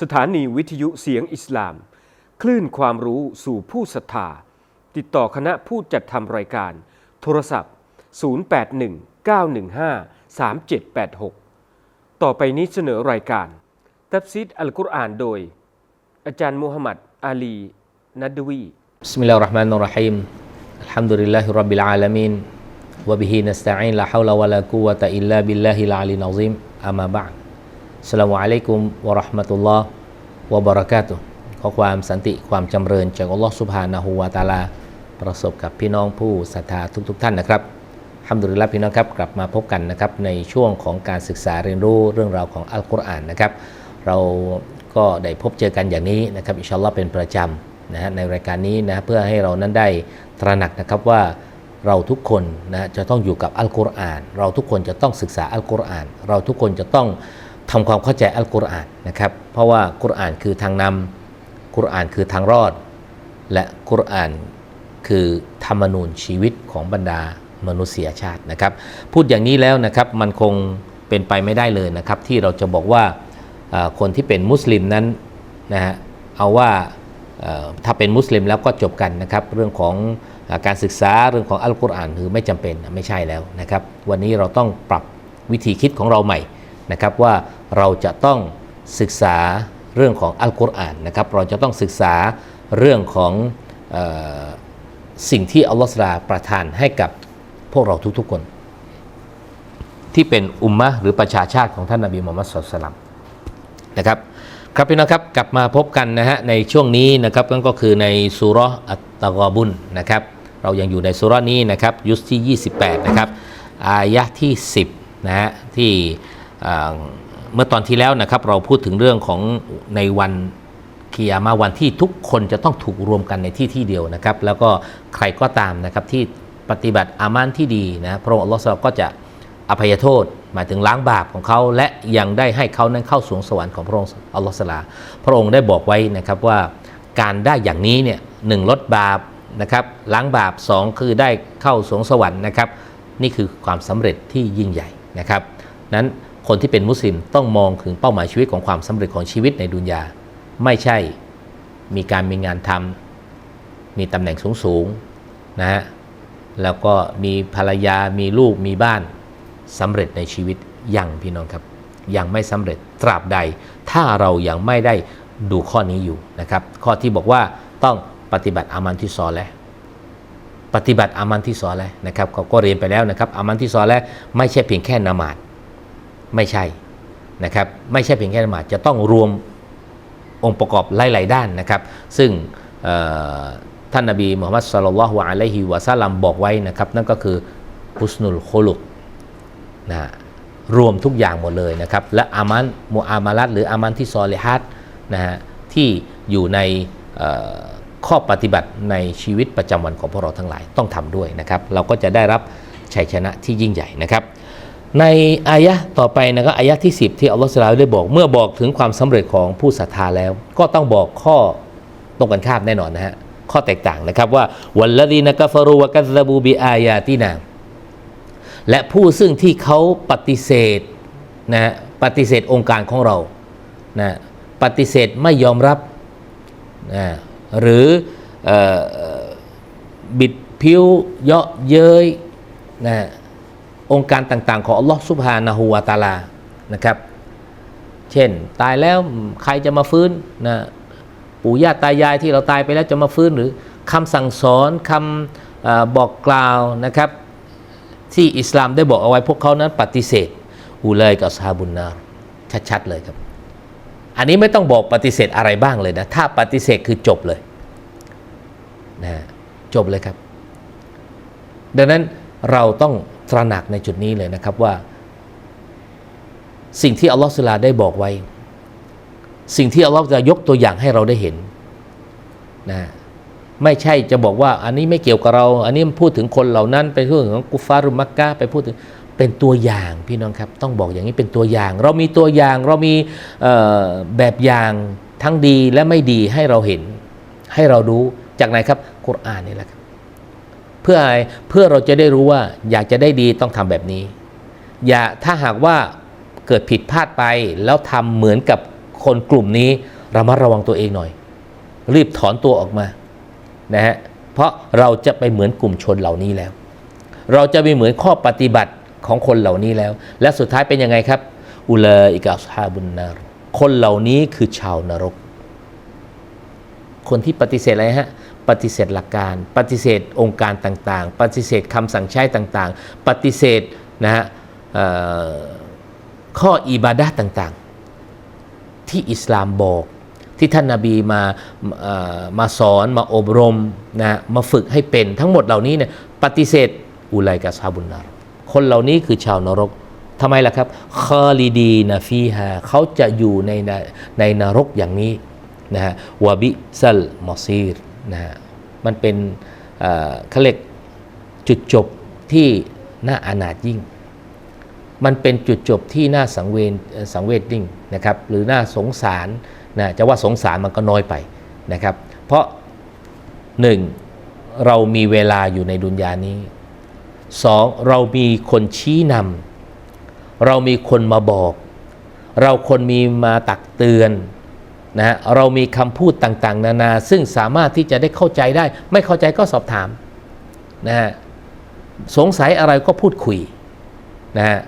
สถานีวิทยุเสียงอิสลาม คลื่นความรู้สู่ผู้ศรัทธา ติดต่อคณะผู้จัดทำรายการ โทรศัพท์ 0819153786 ต่อไปนี้เสนอรายการ ตับซิดอัลกุรอานโดย อาจารย์มูฮัมหมัดอาลี นัดดวีบิสมิลลาฮิราะห์มานุรราะฮีมอัลฮัมดุลิลลาฮิรับบิลอาลามีน وبه نستعين لا حول ولا قوة إلا بالله العلي العظيم أما بعد สลามอะลัยกุมวะราะห์มะตุลลอฮ์วะบะเราะกาตุขอความสันติความจำเริญจากอัลลอฮ์สุบฮานะฮูวาตาลา ประสบกับพี่น้องผู้ศรัทธาทุกๆทท่านนะครับฮัมดุลิลลาห์พี่น้องครับกลับมาพบกันนะครับในช่วงของการศึกษาเรียนรู้เรื่องราวของอัลกุรอานนะครับ เราก็ได้พบเจอกันอย่างนี้นะครับอินชาอัลลอฮ์เป็นประจำนะฮะในรายการนี้นะเพื่อให้เรานั้นได้ตระหนักนะครับว่าเราทุกคนนะจะต้องอยู่กับอัลกุรอาน เราทุกคนจะต้องศึกษาอัลกุรอาน เราทุกคนจะต้อง ทำความเข้าใจอัลกุรอานนะครับ เพราะว่ากุรอานคือทางนำกุรอานคือทางรอด และกุรอานคือธรรมนูญชีวิตของบรรดามนุษยชาตินะครับ พูดอย่างนี้แล้วนะครับมันคงเป็นไปไม่ได้เลยนะครับ ที่เราจะบอกว่าคนที่เป็นมุสลิมนั้นนะฮะเอาว่าถ้าเป็นมุสลิมแล้วก็จบกันนะครับ เรื่องของอการศึกษาเรื่องของอัลกุรอานคือไม่จำเป็นไม่ใช่แล้วนะครับ วันนี้เราต้องปรับวิธีคิดของเราใหม่นะครับว่า เราจะต้องศึกษาเรื่องของอัลกุรอานนะครับ เราจะต้องศึกษาเรื่องของออสิ่งที่อัลลอฮฺสลาประทานให้กับพวกเราทุกๆคน ที่เป็นอุมมะหรือประชาชาติของท่านนบีมุฮัมมัดสุลตัลลัมนะครับครับพี่น้องครับกลับมาพบกันนะฮะในช่วงนี้นะครับนั่นก็คือในสุราะห์อัตตะกอบุนนะครับเรายังอยู่ในสุรานี้นะครับยุสที่ 28 นะครับอายะที่ 10นะฮะที่ เมื่อตอนที่แล้วนะครับเราพูดถึงเรื่องของในวันกิยามะห์วันที่ทุกคนจะต้องถูกรวมกันในที่ที่เดียวนะครับ แล้วก็ใครก็ตามนะครับที่ปฏิบัติอามันที่ดีนะพระองค์อัลลอฮฺก็จะอภัยโทษ หมายถึงล้างบาปของเขา และยังได้ให้เขานั้นเข้าสวงสวรรค์ของพระองค์อัลลอฮฺสลาพระองค์ได้บอกไว้นะครับว่าการได้อย่างนี้เนี่ยหนึ่งลดบาปนะครับล้างบาปสองคือได้เข้าสวงสวรรค์นะครับ นี่คือความสำเร็จที่ยิ่งใหญ่นะครับ นั้น คนที่เป็นมุสลิมต้องมองถึงเป้าหมายชีวิตของความสำเร็จของชีวิตในดุนยา ไม่ใช่มีการมีงานทำมีตำแหน่งสูงๆนะฮะแล้วก็มีภรรยามีลูกมีบ้านสำเร็จในชีวิตยังพี่น้องครับ ยังไม่สำเร็จตราบใด ถ้าเรายังไม่ได้ดูข้อนี้อยู่นะครับ ข้อที่บอกว่าต้องปฏิบัติอามันที่ซอแล้วปฏิบัติอามันที่ซอแล้วนะครับเขาก็เรียนไปแล้วนะครับอามันที่ซอแล้วไม่ใช่เพียงแค่นามาด ไม่ใช่นะครับไม่ใช่เพียงแค่นามาดจะต้องรวมองค์ประกอบหลาย ๆ ด้านนะครับ ซึ่งเอ่อท่านนบีมุฮัมมัดสุลลัลฮุอะลัยฮิวะซัลลัมบอกไว้นะครับนั่นก็คือฮุสนุลโคลุกนะรวมทุกอย่างหมดเลยนะครับ และอามันมูอามาลัดหรืออามันที่ซอลิฮัดนะฮะที่อยู่ในข้อปฏิบัติในชีวิตประจำวันของพวกเราทั้งหลายต้องทำด้วยนะครับ เราก็จะได้รับชัยชนะที่ยิ่งใหญ่นะครับ ในอายะต่อไปนะครับอายะที่ 10 ที่อัลลอฮฺสุลาได้บอก เมื่อบอกถึงความสำเร็จของผู้ศรัทธาแล้ว ก็ต้องบอกข้อตรงกันข้ามแน่นอนนะฮะข้อแตกต่างนะครับว่าวัลลดีนกฟารูวะกัซบูบิอายาตินาและผู้ซึ่งที่เขาปฏิเสธนะปฏิเสธองค์การของเรานะปฏิเสธไม่ยอมรับนะหรือออบิดผิวเยาะเย้ยนะ องค์การต่างๆ ของอัลลอฮ์ซุบฮานะฮูวาตาลานะครับ เช่น ตายแล้วใครจะมาฟื้นนะปู่ย่าตายายที่เราตายไปแล้วจะมาฟื้นหรือคำสั่งสอนคำอบอกกล่าวนะครับ ที่อิสลามได้บอกเอาไว้พวกเขานั้นปฏิเสธอูเลยกับซาบุนนาชัดๆเลยครับ อันนี้ไม่ต้องบอกปฏิเสธอะไรบ้างเลยนะถ้าปฏิเสธคือจบเลยนะจบเลยครับ ดังนั้นเราต้อง ตระหนักในจุดนี้เลยนะครับว่า สิ่งที่อัลลอฮฺสุลาได้บอกไว้ สิ่งที่อัลลอฮฺจะยกตัวอย่างให้เราได้เห็นนะไม่ใช่จะบอกว่าอันนี้ไม่เกี่ยวกับเรา อันนี้พูดถึงคนเหล่านั้นไปพูดถึงกุฟารุมักกะไปพูดถึงเป็นตัวอย่างพี่น้องครับ ต้องบอกอย่างนี้เป็นตัวอย่าง เรามีตัวอย่างเรามีแบบอย่างทั้งดีและไม่ดีให้เราเห็น ให้เรารู้จากไหนครับกุรอานนี่แหละครับ พื่ออะไรเพื่อเราจะได้รู้ว่าอยากจะได้ดีต้องทำแบบนี้ อย่าถ้าหากว่าเกิดผิดพลาดไปแล้วทำเหมือนกับคนกลุ่มนี้ระมัดระวังตัวเองหน่อย รีบถอนตัวออกมานะฮะเพราะเราจะไปเหมือนกลุ่มชนเหล่านี้แล้ว เราจะไปเหมือนข้อปฏิบัติของคนเหล่านี้แล้ว และสุดท้ายเป็นยังไงครับ อุลาอิกาสฮาบุนนารคนเหล่านี้คือชาวนรก คนที่ปฏิเสธอะไรฮะ ปฏิเสธหลักการ ปฏิเสธองค์การต่างๆ ปฏิเสธคำสั่งใช้ต่างๆ ปฏิเสธนะฮะข้ออิบาดะต่างๆ ที่อิสลามบอกที่ท่านนาบีมามาสอนมาอบรมนะมาฝึกให้เป็นทั้งหมดเหล่านี้เนี่ยปฏิเสธอุไลกาซาบุนนารคนเหล่านี้คือชาวนรกทำไมล่ะครับคอลีดีนาฟีฮาเขาจะอยู่ในในนรกอย่างนี้นะฮะวบิซัลมอซีร นะฮะมันเป็นเขาเรียกจุดจบที่น่าอานาถยิ่ง มันเป็นจุดจบที่น่าสังเวชสังเวชยิ่งนะครับหรือน่าสงสารนะจะว่าสงสารมันก็น้อยไปนะครับ เพราะหนึ่งเรามีเวลาอยู่ในดุนยานี้สองเรามีคนชี้นำเรามีคนมาบอก เราคนมีมาตักเตือน นะฮะเรามีคำพูดต่างๆ นานา ซึ่งสามารถที่จะได้เข้าใจได้ ไม่เข้าใจก็สอบถามนะฮะสงสัยอะไรก็พูดคุยนะฮะ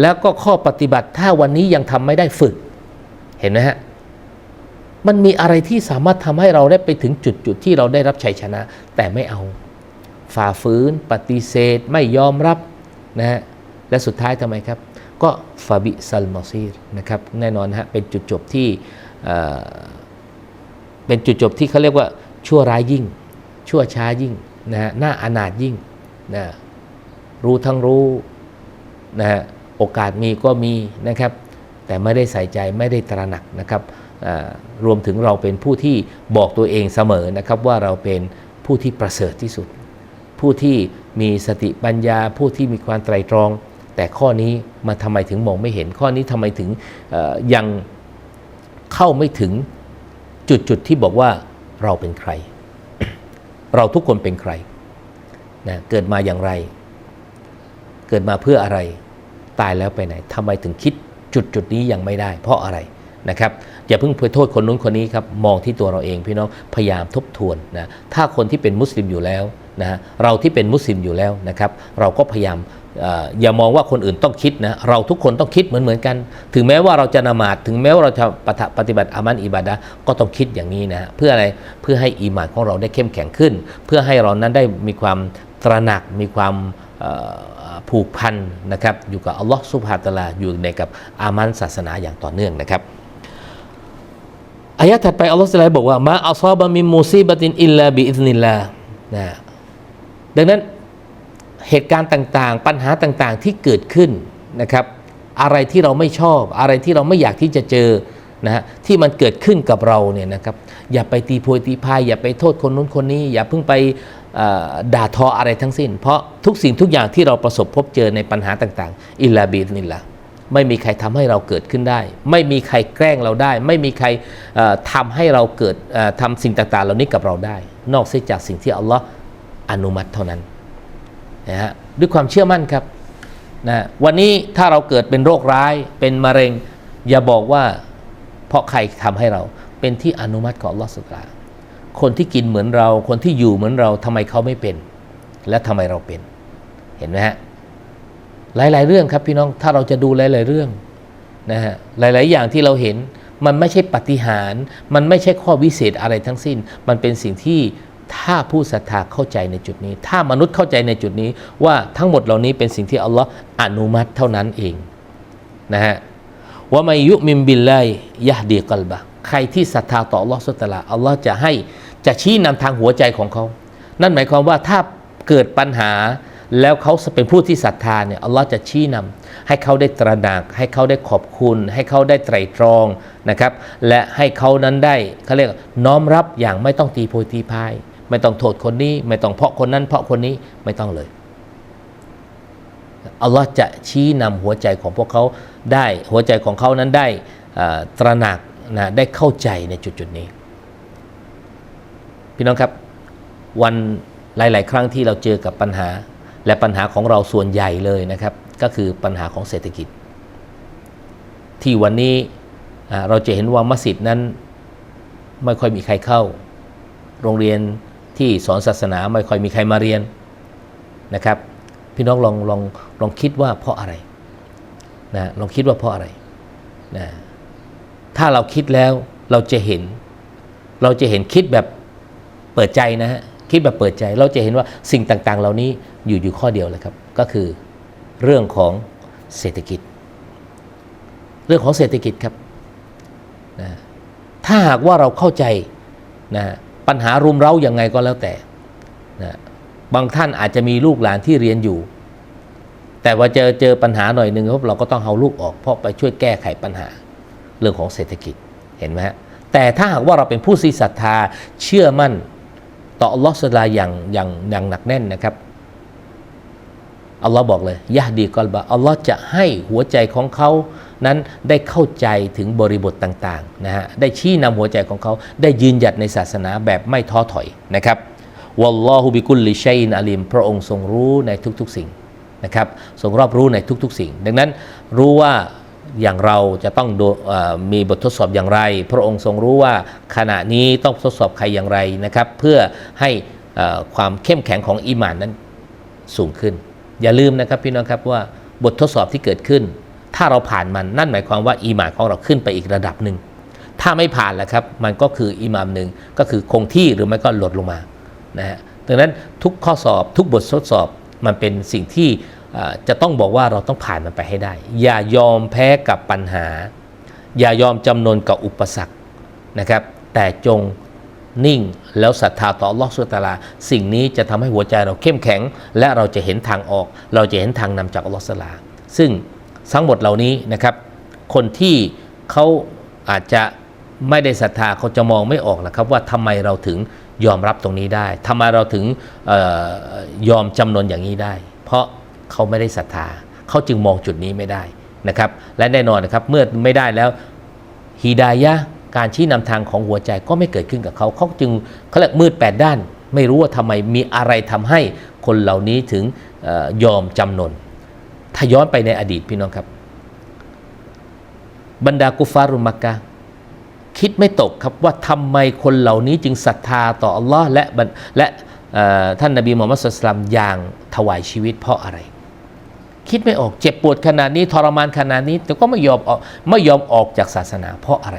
แล้วก็ข้อปฏิบัติถ้าวันนี้ยังทำไม่ได้ฝึก เห็นไหมฮะมันมีอะไรที่สามารถทำให้เราได้ไปถึงจุดจุดที่เราได้รับชัยชนะ แต่ไม่เอา ฝ่าฝืน ปฏิเสธ ไม่ยอมรับนะฮะและสุดท้ายทำไมครับ ก็ฟาบิซัลมอซีรนะครับแน่นอนฮะเป็นจุดจบที่ เป็นจุดจบที่เขาเรียกว่าชั่วร้ายยิ่ง ชั่วช้ายิ่งนะฮะหน่าอนาถยิ่งนะรู้ทั้งรู้นะฮะโอกาสมีก็มีนะครับ แต่ไม่ได้ใส่ใจไม่ได้ตระหนักนะครับรวมถึงเราเป็นผู้ที่บอกตัวเองเสมอนะครับว่าเราเป็นผู้ที่ประเสริฐที่สุด ผู้ที่มีสติปัญญา ผู้ที่มีความไตรตรอง แต่ข้อนี้มันทำไมถึงมองไม่เห็นข้อนี้ทำไมถึงยัง เข้าไม่ถึงจุดจุดที่บอกว่าเราเป็นใคร เราทุกคนเป็นใครนะเกิดมาอย่างไร เกิดมาเพื่ออะไรตายแล้วไปไหนทำไมถึงคิดจุดจุดนี้ยังไม่ได้ เพราะอะไรนะครับอย่าเพิ่งไปโทษคนนู้นคนนี้ครับมองที่ตัวเราเองพี่น้องพยายามทบทวนนะถ้าคนที่เป็นมุสลิมอยู่แล้วนะเราที่เป็นมุสลิมอยู่แล้วนะครับ เราก็พยายาม อย่ามองว่าคนอื่นต้องคิดนะเราทุกคนต้องคิดเหมือนเหมือนกัน ถึงแม้ว่าเราจะนมาดถึงแม้ว่าเราจะปฏิปฏิบัติอามันอิบาดะก็ต้องคิดอย่างนี้นะเพื่ออะไรเพื่อให้อีมานของเราได้เข้มแข็งขึ้น เพื่อให้เรานั้นได้มีความตระหนักมีความผูกพันนะครับอยู่กับอัลลอฮ์สุบฮาตะลาอยู่ในกับอามันศาสนาอย่างต่อเนื่องนะครับอายะถัดไปอัลลอฮ์สุลายบอกว่ามาอัลซอบะมิมูซีบะตินอิลลาบิอิซนิลลานะดังนั้น เหตุการณ์ต่างๆ ปัญหาต่างๆที่เกิดขึ้นนะครับ อะไรที่เราไม่ชอบ อะไรที่เราไม่อยากที่จะเจอนะฮะที่มันเกิดขึ้นกับเราเนี่ยนะครับ อย่าไปตีโพยตีพายอย่าไปโทษคนนู้นคนนี้ อย่าเพิ่งไปด่าทออะไรทั้งสิ้น เพราะทุกสิ่งทุกอย่างที่เราประสบพบเจอในปัญหาต่างๆ อิลลาบินิลละไม่มีใครทำให้เราเกิดขึ้นได้ ไม่มีใครแกล้งเราได้ ไม่มีใครเอ่อทำให้เราเกิดเอ่อทำสิ่งต่างๆ เหล่านี้กับเราได้ นอกเสียจากสิ่งที่อัลลอฮ์อนุมัติเท่านั้น นะฮะด้วยความเชื่อมั่นครับนะวันนี้ถ้าเราเกิดเป็นโรคร้ายเป็นมะเร็ง อย่าบอกว่าเพราะใครทำให้เราเป็นที่อนุมัติของลอสุลาคนที่กินเหมือนเรา คนที่อยู่เหมือนเราทำไมเขาไม่เป็น และทำไมเราเป็น เห็นไหมฮะหลาย ๆ เรื่องครับพี่น้องถ้าเราจะดูหลาย ๆ เรื่องนะฮะหลาย ๆ อย่างที่เราเห็นมันไม่ใช่ปฏิหาร มันไม่ใช่ข้อวิเศษอะไรทั้งสิ้น มันเป็นสิ่งที่ ถ้าผู้ศรัทธาเข้าใจในจุดนี้ ถ้ามนุษย์เข้าใจในจุดนี้ว่าทั้งหมดเหล่านี้เป็นสิ่งที่อัลลอฮ์อนุมัติเท่านั้นเองนะฮะว่ามายุมิมบิลไลยะดีกัลบะใครที่ศรัทธาต่ออัลลอฮ์สุตะลาอัลลอฮ์จะให้จะชี้นำทางหัวใจของเขา นั่นหมายความว่าถ้าเกิดปัญหาแล้วเขาเป็นผู้ที่ศรัทธาเนี่ยอัลลอฮ์จะชี้นำให้เขาได้ตระหนักให้เขาได้ขอบคุณ ให้เขาได้ไตรตรองนะครับ และให้เขานั้นได้เขาเรียกน้อมรับอย่างไม่ต้องตีโพยตีพาย ไม่ต้องโทษคนนี้ ไม่ต้องเพราะคนนั้นเพราะคนนี้ไม่ต้องเลยอัลลอฮ์จะชี้นำหัวใจของพวกเขาได้หัวใจของเขานั้นได้ตระหนักนะได้เข้าใจในจุดจุดนี้ พี่น้องครับวันหลาย ๆ ครั้งที่เราเจอกับปัญหา และปัญหาของเราส่วนใหญ่เลยนะครับ ก็คือปัญหาของเศรษฐกิจ ที่วันนี้เราจะเห็นว่ามัสยิดนั้นไม่ค่อยมีใครเข้า โรงเรียน ที่สอนศาสนาไม่ค่อยมีใครมาเรียนนะครับ พี่น้องลองลองลองคิดว่าเพราะอะไรนะลองคิดว่าเพราะอะไรนะถ้าเราคิดแล้วเราจะเห็น เราจะเห็นคิดแบบเปิดใจนะฮะคิดแบบเปิดใจเราจะเห็นว่าสิ่งต่างๆ เหล่านี้อยู่อยู่ข้อเดียวเลยครับ ก็คือเรื่องของเศรษฐกิจ เรื่องของเศรษฐกิจครับนะถ้าหากว่าเราเข้าใจนะ ปัญหารุมเร้ายังไงก็แล้วแต่นะบางท่านอาจจะมีลูกหลานที่เรียนอยู่ แต่ว่าเจอเจอปัญหาหน่อยหนึ่งครับเราก็ต้องเอาลูกออก เพราะไปช่วยแก้ไขปัญหาเรื่องของเศรษฐกิจเห็นไหมฮะแต่ถ้าหากว่าเราเป็นผู้ศรัทธาเชื่อมั่นต่ออัลลอฮฺสุลาอย่างอย่างอย่างหนักแน่นนะครับอัลลอฮ์บอกเลยยะดีกอลบะอัลลอฮ์จะให้หัวใจของเขา นั้นได้เข้าใจถึงบริบทต่างๆนะฮะได้ชี้นำหัวใจของเขาได้ยืนหยัดในศาสนาแบบไม่ท้อถอยนะครับวัลลอฮุบิกุลลิชัยนอาลิมพระองค์ทรงรู้ในทุกๆสิ่งนะครับทรงรอบรู้ในทุกๆสิ่ง ดังนั้นรู้ว่าอย่างเราจะต้องอมีบททดสอบอย่างไร พระองค์ทรงรู้ว่าขณะนี้ต้องทดสอบใครอย่างไรนะครับ เพื่อให้เอ่อความเข้มแข็งของอีหมานนั้นสูงขึ้น อย่าลืมนะครับพี่น้องครับว่าบททดสอบที่เกิดขึ้น ถ้าเราผ่านมันนั่นหมายความว่าอีหมานของเราขึ้นไปอีกระดับหนึ่งถ้าไม่ผ่านแล้วครับมันก็คืออิหมามหนึ่งก็คือคงที่หรือไม่ก็ลดลงมานะฮะดังนั้นทุกข้อสอบทุกบททดสอบมันเป็นสิ่งที่จะต้องบอกว่าเราต้องผ่านมันไปให้ได้ อย่ายอมแพ้กับปัญหา อย่ายอมจำนนกับอุปสรรคนะครับ แต่จงนิ่งแล้วศรัทธาต่ออัลอสุตาราสิ่งนี้จะทำให้หัวใจเราเข้มแข็ง และเราจะเห็นทางออก เราจะเห็นทางนำจากอัลลอฮฺสลา ซึ่ง ทั้งหมดเหล่านี้นะครับ คนที่เขาอาจจะไม่ได้ศรัทธาเขาจะมองไม่ออกนะครับ ว่าทำไมเราถึงยอมรับตรงนี้ได้ทำไมเราถึงออยอมจำนนอย่างนี้ได้ เพราะเขาไม่ได้ศรัทธาเขาจึงมองจุดนี้ไม่ได้นะครับ และแน่นอนนะครับเมื่อไม่ได้แล้วฮีดายะการชี้นำทางของหัวใจก็ไม่เกิดขึ้นกับเขาเขาจึงเขาเรียกมืดแปดด้าน ไม่รู้ว่าทำไมมีอะไรทำให้คนเหล่านี้ถึงออยอมจำนน ถ้าย้อนไปในอดีตพี่น้องครับ บรรดากุฟารุมักกะคิดไม่ตกครับว่าทำไมคนเหล่านี้จึงศรัทธาต่ออัลลอฮ์และและท่านนบีมูฮัมมัดสุลตัมอย่างถวายชีวิตเพราะอะไร คิดไม่ออกเจ็บปวดขนาดนี้ทรมานขนาดนี้ แต่ก็ไม่ยอมออกไม่ยอมออกจากศาสนาเพราะอะไร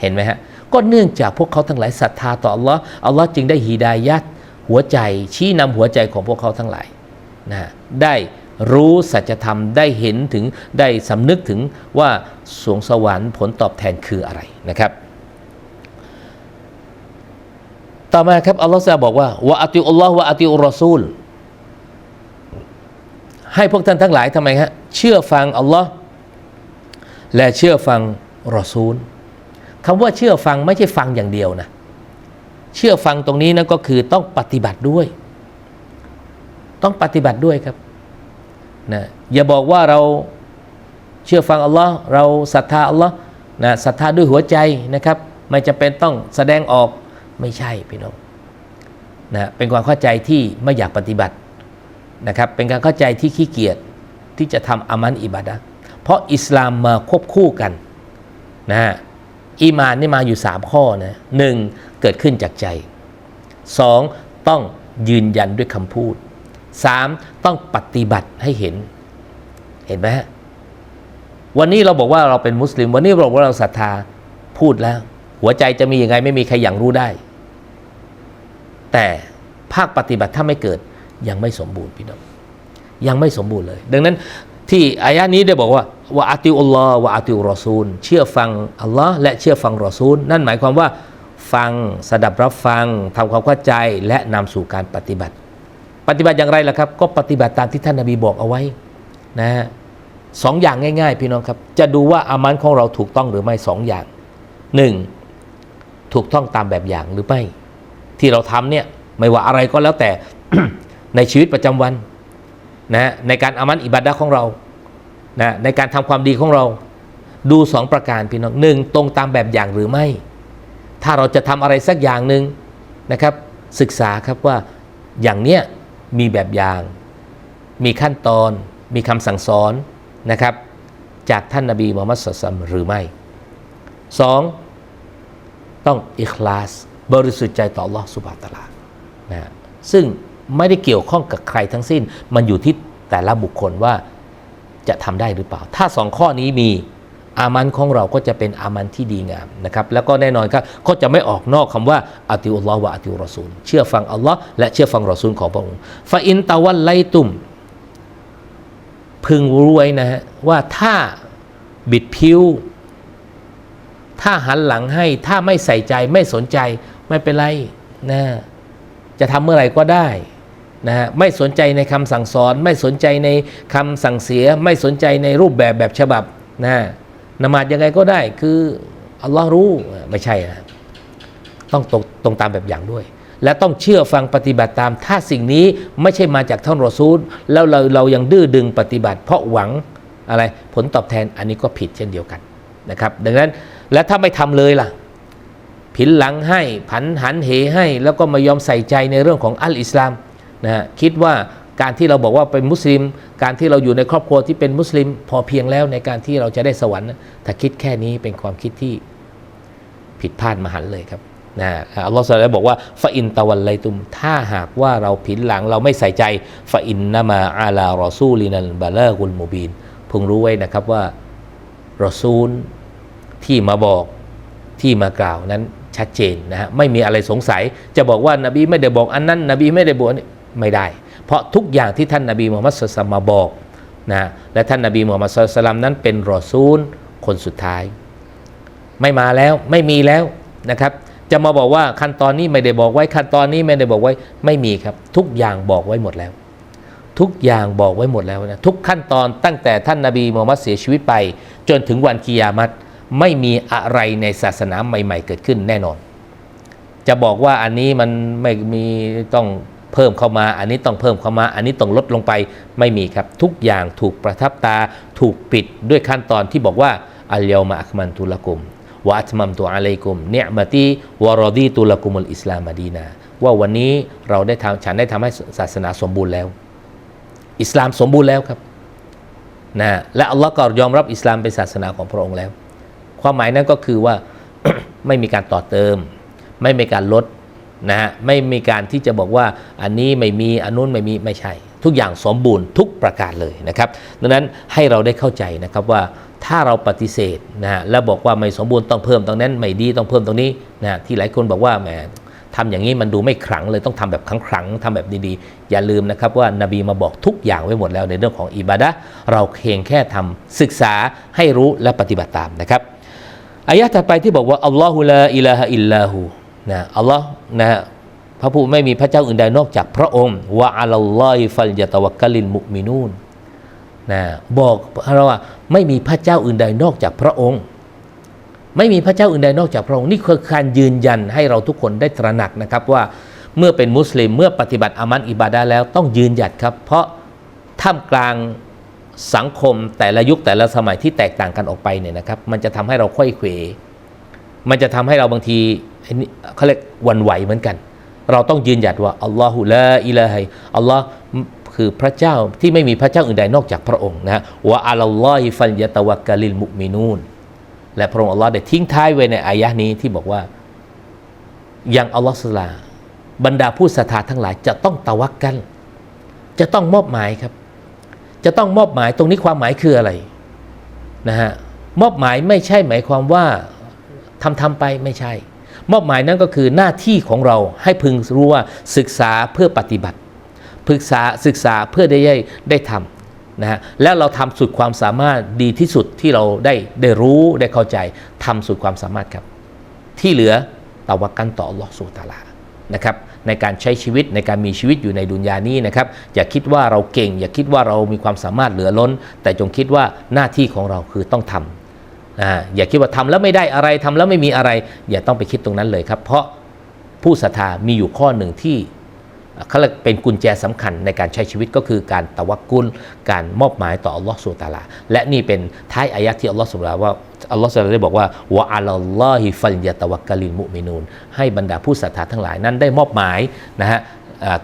เห็นไหมฮะก็เนื่องจากพวกเขาทั้งหลายศรัทธาต่ออัลลอฮ์อัลลอฮ์จึงได้ฮีดายัดหัวใจชี้นำหัวใจของพวกเขาทั้งหลายนะได้ รู้สัจธรรมได้เห็นถึงได้สำนึกถึงว่าสวงสวรรค์ผลตอบแทนคืออะไรนะครับ ต่อมาครับอัลลอฮ์จะบอกว่าวะอัติอุลลอฮ์วะอัติอุรอซูล ให้พวกท่านทั้งหลายทำไมฮะเชื่อฟังอัลลอฮ์และเชื่อฟังรอซูลคำว่าเชื่อฟังไม่ใช่ฟังอย่างเดียวนะเชื่อฟังตรงนี้นะก็คือต้องปฏิบัติด้วย ต้องปฏิบัติด้วยครับ นะอย่าบอกว่าเราเชื่อฟังอัลลอฮ์เราศรัทธาอัลลอฮ์นะศรัทธาด้วยหัวใจนะครับ ไม่จำเป็นต้องแสดงออกไม่ใช่พี่น้องนะเป็นความเข้าใจที่ไม่อยากปฏิบัตินะครับ เป็นการเข้าใจที่ขี้เกียจที่จะทำอามันอิบาดะเพราะอิสลามมาควบคู่กันนะฮะอีมานนี่มาอยู่ 3 ข้อนะหนึ่งเกิดขึ้นจากใจ 2. ต้องยืนยันด้วยคำพูด 3. ต้องปฏิบัติให้เห็น เห็นไหมวันนี้เราบอกว่าเราเป็นมุสลิม วันนี้เราบอกว่าเราศรัทธาพูดแล้ว หัวใจจะมียังไงไม่มีใครอย่างรู้ได้ แต่ภาคปฏิบัติถ้าไม่เกิดยังไม่สมบูรณ์พี่น้องยังไม่สมบูรณ์เลย ดังนั้นที่อายะนี้ได้บอกว่าว่าอาติอุลลอฮ์ว่าอาติอุรอซูล เชื่อฟังอัลลอฮ์และเชื่อฟังรอซูล นั่นหมายความว่า ฟังสดับรับฟังทำความเข้าใจและนำสู่การปฏิบัติ ปฏิบัติอย่างไรล่ะครับ ก็ปฏิบัติตามที่ท่านนบีบอกเอาไว้นะฮะสองอย่างง่าย ๆ พี่น้องครับ จะดูว่าอามันของเราถูกต้องหรือไม่สองอย่างหนึ่งถูกต้องตามแบบอย่างหรือไม่ ที่เราทำเนี่ยไม่ว่าอะไรก็แล้วแต่ในชีวิตประจำวันนะในการอามันอิบาดะของเรานะในการทำความดีของเราดูสองประการพี่น้องหนึ่งตรงตามแบบอย่างหรือไม่ ถ้าเราจะทำอะไรสักอย่างหนึ่งนะครับ ศึกษาครับว่าอย่างเนี้ย มีแบบอย่าง มีขั้นตอน มีคำสั่งสอนนะครับ จากท่านนาบีมูฮัมมัดสุลตัลมหรือไม่สองต้องอิคลาส บริสุทธิ์ใจต่อ Allah สุบานะตาลานะฮะซึ่งไม่ได้เกี่ยวข้องกับใครทั้งสิ้น มันอยู่ที่แต่ละบุคคลว่าจะทำได้หรือเปล่า ถ้าสองข้อนี้มี อามันของเราก็จะเป็นอามันที่ดีงามนะครับแล้วก็แน่นอนครับก็จะไม่ออกนอกคำว่าอัติอุลลอฮ์วะอัติอุรอซูล เชื่อฟังอัลลอฮ์และเชื่อฟังรอซูลของพระองค์ฟาอินตะวันไลตุม พึงรู้ไว้นะฮะว่าถ้าบิดผิว ถ้าหันหลังให้ถ้าไม่ใส่ใจไม่สนใจไม่เป็นไรนะจะทำเมื่อไหร่ก็ได้นะฮะไม่สนใจในคำสั่งสอน ไม่สนใจในคำสั่งเสีย ไม่สนใจในรูปแบบแบบฉบับนะ นมาดยังไงก็ได้ คืออัลลอฮ์รู้ไม่ใช่นะต้องตรงตรงตามแบบอย่างด้วย และต้องเชื่อฟังปฏิบัติตาม ถ้าสิ่งนี้ไม่ใช่มาจากท่านรอซูล แล้วเราเรายังดื้อดึงปฏิบัติ เพราะหวังอะไรผลตอบแทนอันนี้ก็ผิดเช่นเดียวกันนะครับ ดังนั้นและถ้าไม่ทำเลยล่ะ ผินหลังให้ผันหันเหให้ แล้วก็ไม่ยอมใส่ใจในเรื่องของอัลอิสลามนะฮะคิดว่า การที่เราบอกว่าเป็นมุสลิม การที่เราอยู่ในครอบครัวที่เป็นมุสลิม พอเพียงแล้วในการที่เราจะได้สวรรค์ถ้าคิดแค่นี้เป็นความคิดที่ผิดพลาดมหันต์เลยครับนะอัลลอฮฺสุลตานบอกว่าฟาอินตะวันไลตุม ถ้าหากว่าเราผินหลังเราไม่ใส่ใจฟาอินนามาอาลารอซูลินัลบาลากุลมูบีนพึงรู้ไว้นะครับว่ารอซูลที่มาบอกที่มากล่าวนั้นชัดเจนนะฮะไม่มีอะไรสงสัยจะบอกว่านบีไม่ได้บอกอันนั้น นบีไม่ได้บอกนนี้ไม่ได้ เพราะทุกอย่างที่ท่านนบีมูฮัมมัดสุลตัมมาบอกนะและท่านนบีมูฮัมมัดสุลตัมนั้นเป็นรอซูลคนสุดท้าย ไม่มาแล้วไม่มีแล้วนะครับ จะมาบอกว่าขั้นตอนนี้ไม่ได้บอกไว้ขั้นตอนนี้ไม่ได้บอกไว้ไม่มีครับ ทุกอย่างบอกไว้หมดแล้ว ทุกอย่างบอกไว้หมดแล้วนะทุกขั้นตอนตั้งแต่ท่านนาบีมูฮัมมัดเสียชีวิตไป จนถึงวันกิยามัตไม่มีอะไรในศาสนาใหม่ ๆ เกิดขึ้นแน่นอน จะบอกว่าอันนี้มันไม่มีต้อง เพิ่มเข้ามา อันนี้ต้องเพิ่มเข้ามา อันนี้ต้องลดลงไปไม่มีครับ ทุกอย่างถูกประทับตาถูกปิดด้วยขั้นตอนที่บอกว่าอัลยอมาอัคมันตุลกุมวะอัตมัมตุอะลัยกุมเนียมตีวะรอดีตุลกุมุลอิสลามมดีนาว่าวันนี้เราได้ทำฉันได้ทำให้ศาสนาสมบูรณ์แล้ว อิสลามสมบูรณ์แล้วครับนะและอัลลอฮ์ก็ยอมรับอิสลามเป็นศาสนาของพระองค์แล้ว ความหมายนั้นก็คือว่าไม่มีการต่อเติม ไม่มีการลด นะฮะไม่มีการที่จะบอกว่าอันนี้ไม่มีอันนู้นไม่มีไม่ใช่ ทุกอย่างสมบูรณ์ทุกประการเลยนะครับดังนั้นให้เราได้เข้าใจนะครับว่าถ้าเราปฏิเสธนะฮะแล้วบอกว่าไม่สมบูรณ์ต้องเพิ่มตรงนั้น ไม่ดีต้องเพิ่มตรงนี้นะฮะที่หลายคนบอกว่าแหมทำอย่างนี้มันดูไม่ขลังเลยต้องทำแบบขลังๆทำแบบดีๆ อย่าลืมนะครับว่านบีมาบอกทุกอย่างไว้หมดแล้วในเรื่องของอิบาดะเราเพียงแค่ทำศึกษาให้รู้และปฏิบัติตามนะครับอายะห์ถัดไปที่บอกว่าอัลลอฮุลาอิลาฮะอิลลาหู นะอัลลอฮ์นะฮะพระผู้ไม่มีพระเจ้าอื่นใดนอกจากพระองค์วะอัลลอฮิฟัลยะตะวักกลินมุมินูนนะบอกเราว่าไม่มีพระเจ้าอื่นใดนอกจากพระองค์ ไม่มีพระเจ้าอื่นใดนอกจากพระองค์นี่คือการยืนยันให้เราทุกคนได้ตระหนักนะครับว่าเมื่อเป็นมุสลิมเมื่อปฏิบัติอามันอิบาดะห์แล้วต้องยืนหยัดครับ เพราะท่ามกลางสังคมแต่ละยุคแต่ละสมัยที่แตกต่างกันออกไปเนี่ยนะครับ มันจะทำให้เราค่อยเขว มันจะทำให้เราบางทีเขาเรียกวันไหวเหมือนกัน เราต้องยืนหยัดว่าอัลลอฮุลาอิลาฮิอัลลอฮ์คือพระเจ้าที่ไม่มีพระเจ้าอื่นใดนอกจากพระองค์นะฮะวะอัลลอฮิฟัลยะตะวักกะลิลมุมินูนและพระองค์อัลลอฮ์ได้ทิ้งท้ายไว้ในอายะนี้ที่บอกว่ายังอัลลอฮ์สลาบรรดาผู้ศรัทธาทั้งหลายจะต้องตะวักกัน จะต้องมอบหมายครับ จะต้องมอบหมายตรงนี้ความหมายคืออะไรนะฮะมอบหมายไม่ใช่หมายความว่า ทำทำไปไม่ใช่ มอบหมายนั้นก็คือหน้าที่ของเราให้พึงรู้ว่าศึกษาเพื่อปฏิบัติศึกษาศึกษาเพื่อได้ได้ทำนะฮะแล้วเราทำสุดความสามารถดีที่สุดที่เราได้ได้รู้ได้เข้าใจทำสุดความสามารถครับ ที่เหลือตะวักกันต่ออัลอฮ์สุตาลานะครับในการใช้ชีวิตในการมีชีวิตอยู่ในดุนยานี้นะครับอย่าคิดว่าเราเก่ง อย่าคิดว่าเรามีความสามารถเหลือล้น แต่จงคิดว่าหน้าที่ของเราคือต้องทำ อ่าอย่าคิดว่าทำแล้วไม่ได้อะไรทำแล้วไม่มีอะไร อย่าต้องไปคิดตรงนั้นเลยครับ เพราะผู้ศรัทธามีอยู่ข้อหนึ่งที่เขาเรียกเป็นกุญแจสำคัญในการใช้ชีวิตก็คือการตะวักกุลการมอบหมายต่ออัลลอฮ์สุลตาลา และนี่เป็นท้ายอายะที่อัลลอฮ์สุลตาว่าอัลลอฮ์สุลตาได้บอกว่าวะอัลลอฮิฟัลยะตะวักกะลินมุมินูนให้บรรดาผู้ศรัทธาทั้งหลายนั้นได้มอบหมายนะฮะ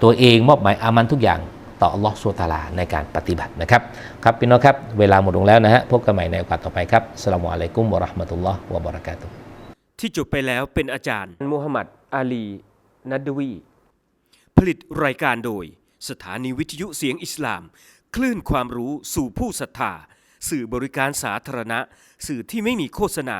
ตัวเองมอบหมายอามันทุกอย่าง ต่ออัลลอฮ์สุตาลาในการปฏิบัตินะครับ ครับพี่น้องครับ เวลาหมดลงแล้วนะฮะพบกันใหม่ในโอกาสต่อไปครับอัสสลามุอะลัยกุมวะเราะห์มะตุลลอฮ์วะบะเราะกาตุฮ์ที่จบไปแล้วเป็นอาจารย์มูฮัมหมัดอาลีนัดวีผลิตรายการโดย สถานีวิทยุเสียงอิสลาม คลื่นความรู้สู่ผู้ศรัทธาสื่อบริการสาธารณะ สื่อที่ไม่มีโฆษณา